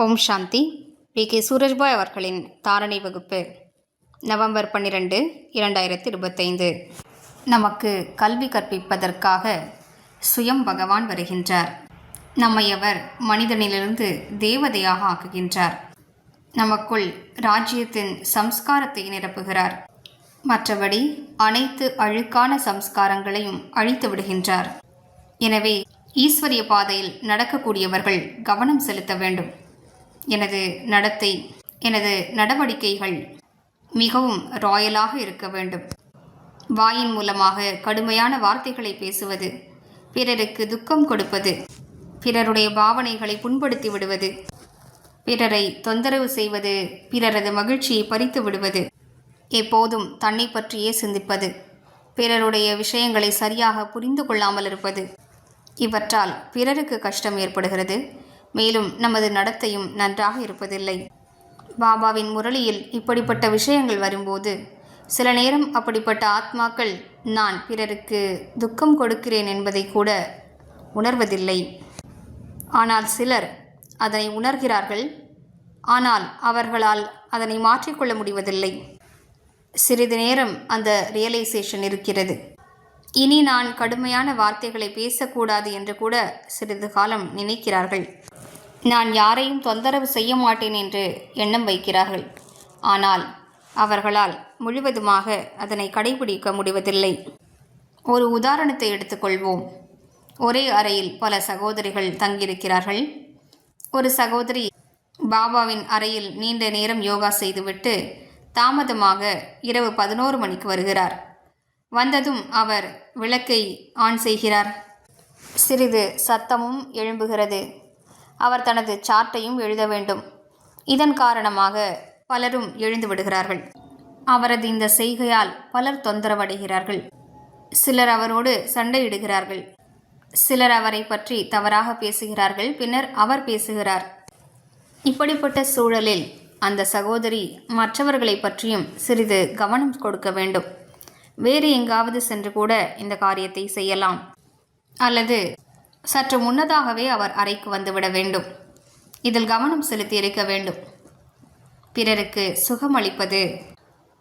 ஓம் சாந்தி. B. K. Surajbhai அவர்களின் தாரணை வகுப்பு நவம்பர் பன்னிரெண்டு இரண்டாயிரத்தி இருபத்தைந்து. நமக்கு கல்வி கற்பிப்பதற்காக சுயம் பகவான் வருகின்றார். நம்மை அவர் மனிதனிலிருந்து தேவதையாக ஆக்குகின்றார். நமக்குள் ராஜ்யத்தின் சம்ஸ்காரத்தை நிரப்புகிறார். மற்றபடி அனைத்து அழுக்கான சம்ஸ்காரங்களையும் அழித்து விடுகின்றார். எனவே ஈஸ்வரிய பாதையில் நடக்கக்கூடியவர்கள் கவனம் செலுத்த வேண்டும். எனது நடத்தை எனது நடவடிக்கைகள் மிகவும் ராயலாக இருக்க வேண்டும். வாயின் மூலமாக கடுமையான வார்த்தைகளை பேசுவது பிறருக்கு துக்கம் கொடுப்பது பிறருடைய பாவனைகளை புண்படுத்தி விடுவது பிறரை தொந்தரவு செய்வது பிறரது மகிழ்ச்சியை பறித்து விடுவது எப்போதும் தன்னை பற்றியே சிந்திப்பது பிறருடைய விஷயங்களை சரியாக புரிந்து கொள்ளாமல் இருப்பது இவற்றால் பிறருக்கு கஷ்டம் ஏற்படுகிறது. மேலும் நமது நடத்தையும் நன்றாக இருப்பதில்லை. பாபாவின் முரளியில் இப்படிப்பட்ட விஷயங்கள் வரும்போது சில நேரம் அப்படிப்பட்ட ஆத்மாக்கள் நான் பிறருக்கு துக்கம் கொடுக்கிறேன் என்பதை கூட உணர்வதில்லை. ஆனால் சிலர் அதனை உணர்கிறார்கள். ஆனால் அவர்களால் அதனை மாற்றிக்கொள்ள முடிவதில்லை. சிறிது நேரம் அந்த ரியலைசேஷன் இருக்கிறது. இனி நான் கடுமையான வார்த்தைகளை பேசக்கூடாது என்று கூட சிறிது காலம் நினைக்கிறார்கள். நான் யாரையும் தொந்தரவு செய்ய மாட்டேன் என்று எண்ணம் வைக்கிறார்கள். ஆனால் அவர்களால் முழுவதுமாக அதனை கடைபிடிக்க முடிவதில்லை. ஒரு உதாரணத்தை எடுத்துக்கொள்வோம். ஒரே அறையில் பல சகோதரிகள் தங்கியிருக்கிறார்கள். ஒரு சகோதரி பாபாவின் அறையில் நீண்ட நேரம் யோகா செய்துவிட்டு தாமதமாக இரவு பதினோரு மணிக்கு வருகிறார். வந்ததும் அவர் விளக்கை ஆன் செய்கிறார். சிறிது சத்தமும் எழும்புகிறது. அவர் தனது சார்ட்டையும் எழுத வேண்டும். இதன் காரணமாக பலரும் எழுந்து விடுகிறார்கள். அவரது இந்த செய்கையால் பலர் தொந்தரவடைகிறார்கள். சிலர் அவரோடு சண்டையிடுகிறார்கள். சிலர் அவரை பற்றி தவறாக பேசுகிறார்கள். பின்னர் அவர் பேசுகிறார். இப்படிப்பட்ட சூழலில் அந்த சகோதரி மற்றவர்களை பற்றியும் சிறிது கவனம் கொடுக்க வேண்டும். வேறு எங்காவது சென்று கூட இந்த காரியத்தை செய்யலாம். அல்லது சற்று முன்னதாகவே அவர் அறைக்கு வந்துவிட வேண்டும். இதில் கவனம் செலுத்தி இருக்க வேண்டும். பிறருக்கு சுகமளிப்பது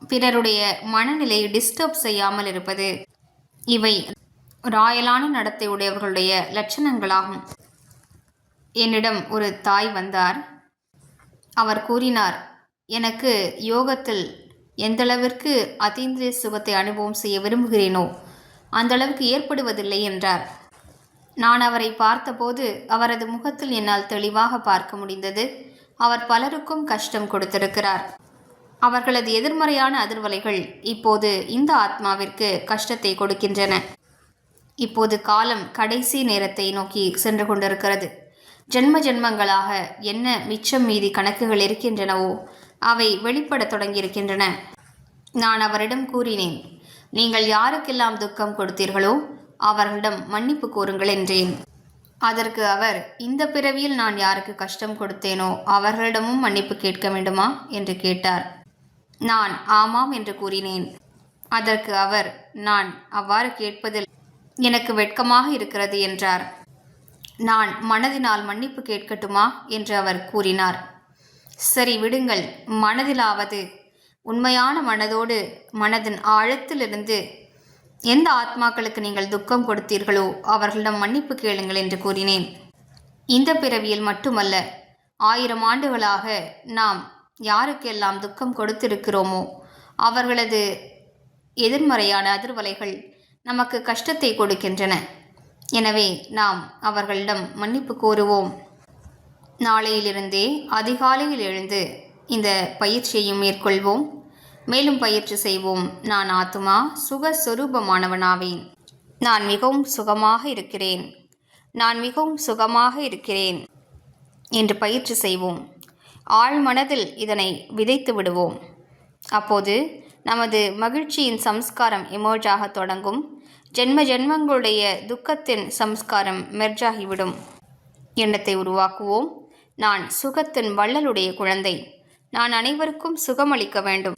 பிறருடைய மனநிலையை டிஸ்டர்ப் செய்யாமல் இருப்பது இவை ராயலான நடத்தை உடையவர்களுடைய லட்சணங்களாகும். என்னிடம் ஒரு தாய் வந்தார். அவர் கூறினார் எனக்கு யோகத்தில் எந்தளவிற்கு அதீந்திரிய சுகத்தை அனுபவம் செய்ய விரும்புகிறேனோ அந்தளவுக்கு ஏற்படுவதில்லை என்றார். நான் அவரை பார்த்தபோது அவரது முகத்தில் என்னால் தெளிவாக பார்க்க முடிந்தது. அவர் பலருக்கும் கஷ்டம் கொடுத்திருக்கிறார். அவர்களது எதிர்மறையான அதிர்வலைகள் இப்போது இந்த ஆத்மாவிற்கு கஷ்டத்தை கொடுக்கின்றன. இப்போது காலம் கடைசி நேரத்தை நோக்கி சென்று கொண்டிருக்கிறது. ஜென்ம ஜென்மங்களாக என்ன மிச்சம் மீதி கணக்குகள் இருக்கின்றனவோ அவை வெளிப்படத் தொடங்கியிருக்கின்றன. நான் அவரிடம் கூறினேன் நீங்கள் யாருக்கெல்லாம் துக்கம் கொடுத்தீர்களோ அவர்களிடம் மன்னிப்பு கோருங்கள் என்றேன். அதற்கு அவர் இந்த பிறவியில் நான் யாருக்கு கஷ்டம் கொடுத்தேனோ அவர்களிடமும் மன்னிப்பு கேட்க வேண்டுமா? என்று கேட்டார். நான் ஆமாம் என்று கூறினேன். அதற்கு அவர் நான் அவ்வாறு கேட்பதில் எனக்கு வெட்கமாக இருக்கிறது என்றார். நான் மனதினால் மன்னிப்பு கேட்கட்டுமா? என்று அவர் கூறினார். சரி விடுங்கள். மனதிலாவது உண்மையான மனதோடு மனதின் ஆழத்திலிருந்து எந்த ஆத்மாக்களுக்கு நீங்கள் துக்கம் கொடுத்தீர்களோ அவர்களிடம் மன்னிப்பு கேளுங்கள் என்று கூறினேன். இந்த பிறவியில் மட்டுமல்ல ஆயிரம் ஆண்டுகளாக நாம் யாருக்கெல்லாம் துக்கம் கொடுத்திருக்கிறோமோ அவர்களது எதிர்மறையான அதிர்வலைகள் நமக்கு கஷ்டத்தை கொடுக்கின்றன. எனவே நாம் அவர்களிடம் மன்னிப்பு கோருவோம். நாளையிலிருந்தே அதிகாலையில் எழுந்து இந்த பயிற்சியையும் மேற்கொள்வோம். மேலும் பயிற்சி செய்வோம். நான் ஆத்துமா சுகஸ்வரூபமானவனாவேன். நான் மிகவும் சுகமாக இருக்கிறேன். நான் மிகவும் சுகமாக இருக்கிறேன் என்று பயிற்சி செய்வோம். ஆழ் மனதில் இதனை விதைத்து விடுவோம். அப்போது நமது மகிழ்ச்சியின் சம்ஸ்காரம் எமோஜாக தொடங்கும். ஜென்ம ஜென்மங்களுடைய துக்கத்தின் சம்ஸ்காரம் மெர்ஜாகிவிடும் எண்ணத்தை உருவாக்குவோம். நான் சுகத்தின் வள்ளலுடைய குழந்தை. நான் அனைவருக்கும் சுகமளிக்க வேண்டும்.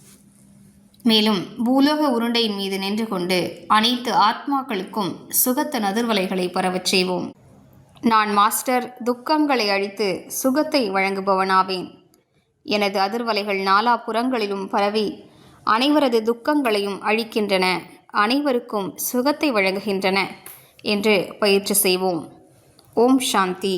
மேலும் பூலோக உருண்டையின் மீது நின்று கொண்டு அனைத்து ஆத்மாக்களுக்கும் சுகத்த நதிர்வலைகளை பரவச் செய்வோம். நான் மாஸ்டர் துக்கங்களை அழித்து சுகத்தை வழங்குபவனாவேன். எனது அதிர்வலைகள் நாலா புறங்களிலும் பரவி அனைவரது துக்கங்களையும் அழிக்கின்றன அனைவருக்கும் சுகத்தை வழங்குகின்றன என்று பயிற்சி செய்வோம். ஓம் சாந்தி.